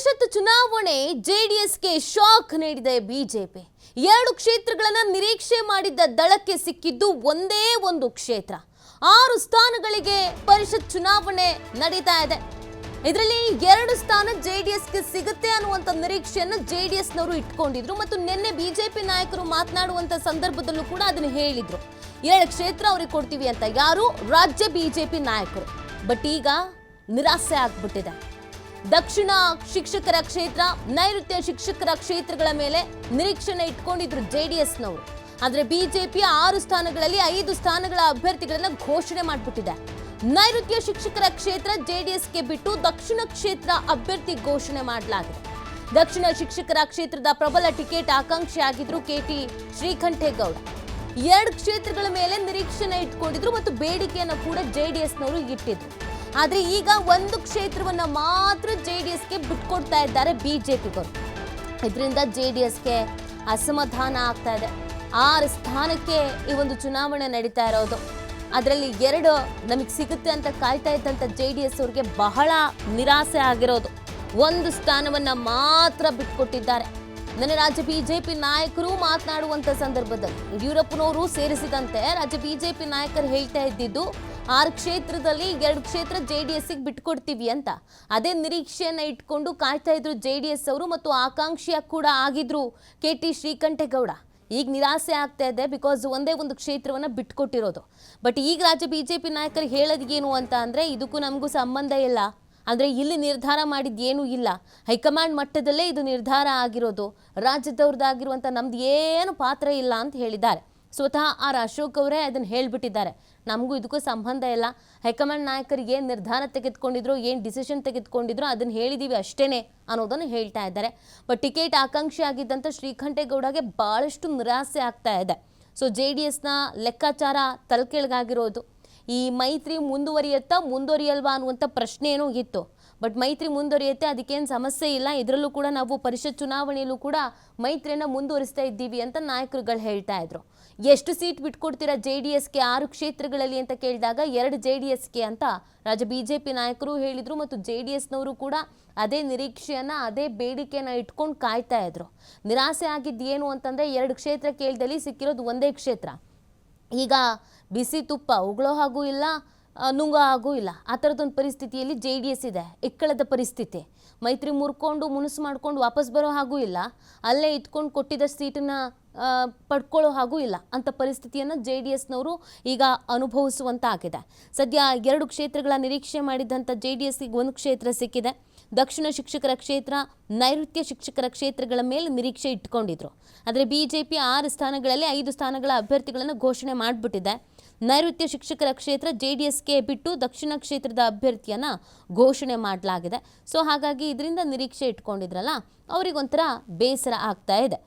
ಪರಿಷತ್ ಚುನಾವಣೆ ಜೆಡಿಎಸ್ಗೆ ಶಾಕ್ ನೀಡಿದೆ ಬಿಜೆಪಿ. ಎರಡು ಕ್ಷೇತ್ರಗಳನ್ನು ನಿರೀಕ್ಷೆ ಮಾಡಿದ್ದ ದಳಕ್ಕೆ ಸಿಕ್ಕಿದ್ದು ಒಂದೇ ಒಂದು ಕ್ಷೇತ್ರ. ಆರು ಸ್ಥಾನಗಳಿಗೆ ಪರಿಷತ್ ಚುನಾವಣೆ ನಡೀತಾ ಇದೆ. ಇದರಲ್ಲಿ ಎರಡು ಸ್ಥಾನ ಜೆಡಿಎಸ್ಗೆ ಸಿಗುತ್ತೆ ಅನ್ನುವಂಥ ನಿರೀಕ್ಷೆಯನ್ನು ಜೆಡಿಎಸ್ನವರು ಇಟ್ಕೊಂಡಿದ್ರು ಮತ್ತು ನಿನ್ನೆ ಬಿಜೆಪಿ ನಾಯಕರು ಮಾತನಾಡುವಂತ ಸಂದರ್ಭದಲ್ಲೂ ಕೂಡ ಅದನ್ನು ಹೇಳಿದ್ರು. ಎರಡು ಕ್ಷೇತ್ರ ಅವ್ರಿಗೆ ಕೊಡ್ತೀವಿ ಅಂತ ಯಾರು? ರಾಜ್ಯ ಬಿಜೆಪಿ ನಾಯಕರು. ಬಟ್ ಈಗ ನಿರಾಸೆ ಆಗ್ಬಿಟ್ಟಿದೆ. ದಕ್ಷಿಣ ಶಿಕ್ಷಕರ ಕ್ಷೇತ್ರ, ನೈಋತ್ಯ ಶಿಕ್ಷಕರ ಕ್ಷೇತ್ರಗಳ ಮೇಲೆ ನಿರೀಕ್ಷಣೆ ಇಟ್ಕೊಂಡಿದ್ರು ಜೆಡಿಎಸ್ನವರು. ಆದರೆ ಬಿಜೆಪಿ ಆರು ಸ್ಥಾನಗಳಲ್ಲಿ ಐದು ಸ್ಥಾನಗಳ ಅಭ್ಯರ್ಥಿಗಳನ್ನು ಘೋಷಣೆ ಮಾಡಿಬಿಟ್ಟಿದೆ. ನೈಋತ್ಯ ಶಿಕ್ಷಕರ ಕ್ಷೇತ್ರ ಜೆಡಿಎಸ್ಗೆ ಬಿಟ್ಟು ದಕ್ಷಿಣ ಕ್ಷೇತ್ರ ಅಭ್ಯರ್ಥಿ ಘೋಷಣೆ ಮಾಡಲಾಗಿದೆ. ದಕ್ಷಿಣ ಶಿಕ್ಷಕರ ಕ್ಷೇತ್ರದ ಪ್ರಬಲ ಟಿಕೆಟ್ ಆಕಾಂಕ್ಷಿಯಾಗಿದ್ರು ಕೆಟಿ ಶ್ರೀಕಂಠೇಗೌಡ. ಎರಡು ಕ್ಷೇತ್ರಗಳ ಮೇಲೆ ನಿರೀಕ್ಷಣೆ ಇಟ್ಕೊಂಡಿದ್ರು ಮತ್ತು ಬೇಡಿಕೆಯನ್ನು ಕೂಡ ಜೆಡಿಎಸ್ನವರು ಇಟ್ಟಿದ್ರು. ಆದ್ರೆ ಈಗ ಒಂದು ಕ್ಷೇತ್ರವನ್ನ ಮಾತ್ರ ಜೆ ಡಿ ಎಸ್ಗೆ ಬಿಟ್ಕೊಡ್ತಾ ಇದ್ದಾರೆ ಬಿಜೆಪಿಗರು ಇದರಿಂದ ಜೆ ಡಿ ಎಸ್ಗೆ ಅಸಮಾಧಾನ ಆಗ್ತಾ ಇದೆ. ಆರು ಸ್ಥಾನಕ್ಕೆ ಈ ಒಂದು ಚುನಾವಣೆ ನಡೀತಾ ಇರೋದು. ಅದರಲ್ಲಿ ಎರಡು ನಮಗೆ ಸಿಗುತ್ತೆ ಅಂತ ಕಾಯ್ತಾ ಇದ್ದಂಥ ಜೆ ಡಿ ಎಸ್ ಅವ್ರಿಗೆ ಬಹಳ ನಿರಾಸೆ ಆಗಿರೋದು. ಒಂದು ಸ್ಥಾನವನ್ನು ಮಾತ್ರ ಬಿಟ್ಕೊಟ್ಟಿದ್ದಾರೆ. ನನ್ನ ರಾಜ್ಯ ಬಿಜೆಪಿ ನಾಯಕರು ಮಾತನಾಡುವಂಥ ಸಂದರ್ಭದಲ್ಲಿ, ಯಡಿಯೂರಪ್ಪನವರು ಸೇರಿಸಿದಂತೆ ರಾಜ್ಯ ಬಿಜೆಪಿ ನಾಯಕರು ಹೇಳ್ತಾ ಇದ್ದಿದ್ದು ಆರು ಕ್ಷೇತ್ರದಲ್ಲಿ ಎರಡು ಕ್ಷೇತ್ರ ಜೆ ಡಿ ಎಸ್ಗೆ ಬಿಟ್ಕೊಡ್ತೀವಿ ಅಂತ. ಅದೇ ನಿರೀಕ್ಷೆಯನ್ನ ಇಟ್ಕೊಂಡು ಕಾಯ್ತಾ ಇದ್ರು ಜೆ ಡಿ ಎಸ್ ಅವರು ಮತ್ತು ಆಕಾಂಕ್ಷಿಯ ಕೂಡ ಆಗಿದ್ರು ಕೆ ಟಿ ಶ್ರೀಕಂಠೇಗೌಡ. ಈಗ ನಿರಾಸೆ ಆಗ್ತಾ ಇದೆ ಬಿಕಾಸ್ ಒಂದೇ ಒಂದು ಕ್ಷೇತ್ರವನ್ನ ಬಿಟ್ಕೊಟ್ಟಿರೋದು. ಬಟ್ ಈಗ ರಾಜ್ಯ ಬಿಜೆಪಿ ನಾಯಕರು ಹೇಳೋದು ಏನು ಅಂತ ಅಂದರೆ ಇದಕ್ಕೂ ನಮಗೂ ಸಂಬಂಧ ಇಲ್ಲ. ಅಂದ್ರೆ ಇಲ್ಲಿ ನಿರ್ಧಾರ ಮಾಡಿದ್ದು ಏನೂ ಇಲ್ಲ. ಹೈಕಮಾಂಡ್ ಮಟ್ಟದಲ್ಲೇ ಇದು ನಿರ್ಧಾರ ಆಗಿರೋದು. ರಾಜ್ಯದವ್ರದ್ದಾಗಿರುವಂಥ ನಮ್ದು ಏನು ಪಾತ್ರ ಇಲ್ಲ ಅಂತ ಹೇಳಿದ್ದಾರೆ. ಸ್ವತಃ ಆರ್ ಅಶೋಕ್ ಅವರೇ ಅದನ್ನು ಹೇಳಿಬಿಟ್ಟಿದ್ದಾರೆ. ನಮಗೂ ಇದಕ್ಕೂ ಸಂಬಂಧ ಇಲ್ಲ. ಹೈಕಮಾಂಡ್ ನಾಯಕರು ಏನು ನಿರ್ಧಾರ ತೆಗೆದುಕೊಂಡಿದ್ರು, ಏನು ಡಿಸಿಷನ್ ತೆಗೆದುಕೊಂಡಿದ್ರು ಅದನ್ನು ಹೇಳಿದ್ದೀವಿ ಅಷ್ಟೇನೆ ಅನ್ನೋದನ್ನು ಹೇಳ್ತಾ ಇದ್ದಾರೆ. ಬಟ್ ಟಿಕೆಟ್ ಆಕಾಂಕ್ಷಿ ಆಗಿದ್ದಂಥ ಶ್ರೀಕಂಠೇಗೌಡಗೆ ಭಾಳಷ್ಟು ನಿರಾಸೆ ಆಗ್ತಾ ಇದೆ. ಸೊ ಜೆ ಡಿ ಎಸ್ನ ಲೆಕ್ಕಾಚಾರ ತಲೆಕೆಳಗಾಗಿರೋದು. ಈ ಮೈತ್ರಿ ಮುಂದುವರಿಯುತ್ತಾ ಮುಂದುವರಿಯಲ್ವಾ ಅನ್ನುವಂಥ ಪ್ರಶ್ನೆ ಇತ್ತು. ಬಟ್ ಮೈತ್ರಿ ಮುಂದುವರಿಯುತ್ತೆ, ಅದಕ್ಕೇನು ಸಮಸ್ಯೆ ಇಲ್ಲ. ಇದರಲ್ಲೂ ಕೂಡ ನಾವು ಪರಿಷತ್ ಚುನಾವಣೆಯಲ್ಲೂ ಕೂಡ ಮೈತ್ರಿಯನ್ನು ಮುಂದುವರಿಸ್ತಾ ಇದ್ದೀವಿ ಅಂತ ನಾಯಕರುಗಳು ಹೇಳ್ತಾ ಇದ್ರು. ಎಷ್ಟು ಸೀಟ್ ಬಿಟ್ಕೊಡ್ತೀರಾ ಜೆ ಡಿ ಎಸ್ಗೆ? ಆರು ಕ್ಷೇತ್ರಗಳಲ್ಲಿ ಅಂತ ಕೇಳಿದಾಗ ಎರಡು ಜೆ ಡಿ ಎಸ್ಗೆ ಅಂತ ರಾಜ್ಯ ಬಿ ಜೆ ಪಿ ನಾಯಕರು ಹೇಳಿದರು ಮತ್ತು ಜೆ ಡಿ ಎಸ್ನವರು ಕೂಡ ಅದೇ ನಿರೀಕ್ಷೆಯನ್ನು, ಅದೇ ಬೇಡಿಕೆಯನ್ನು ಇಟ್ಕೊಂಡು ಕಾಯ್ತಾ ಇದ್ರು. ನಿರಾಸೆ ಆಗಿದ್ದು ಏನು ಅಂತಂದರೆ ಎರಡು ಕ್ಷೇತ್ರ ಕೇಳಿದಲ್ಲಿ ಸಿಕ್ಕಿರೋದು ಒಂದೇ ಕ್ಷೇತ್ರ. ಈಗ ಬಿಸಿ ತುಪ್ಪ ಉಗುಳೋ ಹಾಗೂ ಇಲ್ಲ ನುಂಗೋ ಹಾಗೂ ಇಲ್ಲ. ಆ ಥರದೊಂದು ಪರಿಸ್ಥಿತಿಯಲ್ಲಿ ಜೆ ಡಿ ಎಸ್ ಇದೆ. ಇಕ್ಕಳದ ಪರಿಸ್ಥಿತಿ. ಮೈತ್ರಿ ಮುರ್ಕೊಂಡು ಮುನಿಸು ಮಾಡ್ಕೊಂಡು ವಾಪಸ್ ಬರೋ ಹಾಗೂ ಇಲ್ಲ. ಅಲ್ಲೇ ಇಟ್ಕೊಂಡು ಕೊಟ್ಟಿದ್ದ ಸೀಟನ್ನು ಪಡ್ಕೊಳ್ಳೋ ಹಾಗೂ ಇಲ್ಲ. ಅಂತ ಪರಿಸ್ಥಿತಿಯನ್ನು ಜೆ ಡಿ ಎಸ್ನವರು ಈಗ ಅನುಭವಿಸುವಂತಾಗಿದೆ. ಸದ್ಯ ಎರಡು ಕ್ಷೇತ್ರಗಳ ನಿರೀಕ್ಷೆ ಮಾಡಿದಂಥ ಜೆ ಡಿ ಎಸ್ಗೆ ಒಂದು ಕ್ಷೇತ್ರ ಸಿಕ್ಕಿದೆ. ದಕ್ಷಿಣ ಶಿಕ್ಷಕರ ಕ್ಷೇತ್ರ, ನೈಋತ್ಯ ಶಿಕ್ಷಕರ ಕ್ಷೇತ್ರಗಳ ಮೇಲೆ ನಿರೀಕ್ಷೆ ಇಟ್ಕೊಂಡಿದ್ರು ಆದರೆ ಬಿಜೆಪಿ ಆರು ಸ್ಥಾನಗಳಲ್ಲಿ ಐದು ಸ್ಥಾನಗಳ ಅಭ್ಯರ್ಥಿಗಳನ್ನು ಘೋಷಣೆ ಮಾಡಿಬಿಟ್ಟಿದೆ. ನೈಋತ್ಯ ಶಿಕ್ಷಕರ ಕ್ಷೇತ್ರ ಜೆ ಡಿ ಎಸ್ಗೆ ಬಿಟ್ಟು ದಕ್ಷಿಣ ಕ್ಷೇತ್ರದ ಅಭ್ಯರ್ಥಿಯನ್ನು ಘೋಷಣೆ ಮಾಡಲಾಗಿದೆ. ಸೊ ಹಾಗಾಗಿ ಇದರಿಂದ ನಿರೀಕ್ಷೆ ಇಟ್ಕೊಂಡಿದ್ರಲ್ಲ, ಅವರಿಗೊಂಥರ ಬೇಸರ ಆಗ್ತಾ ಇದೆ.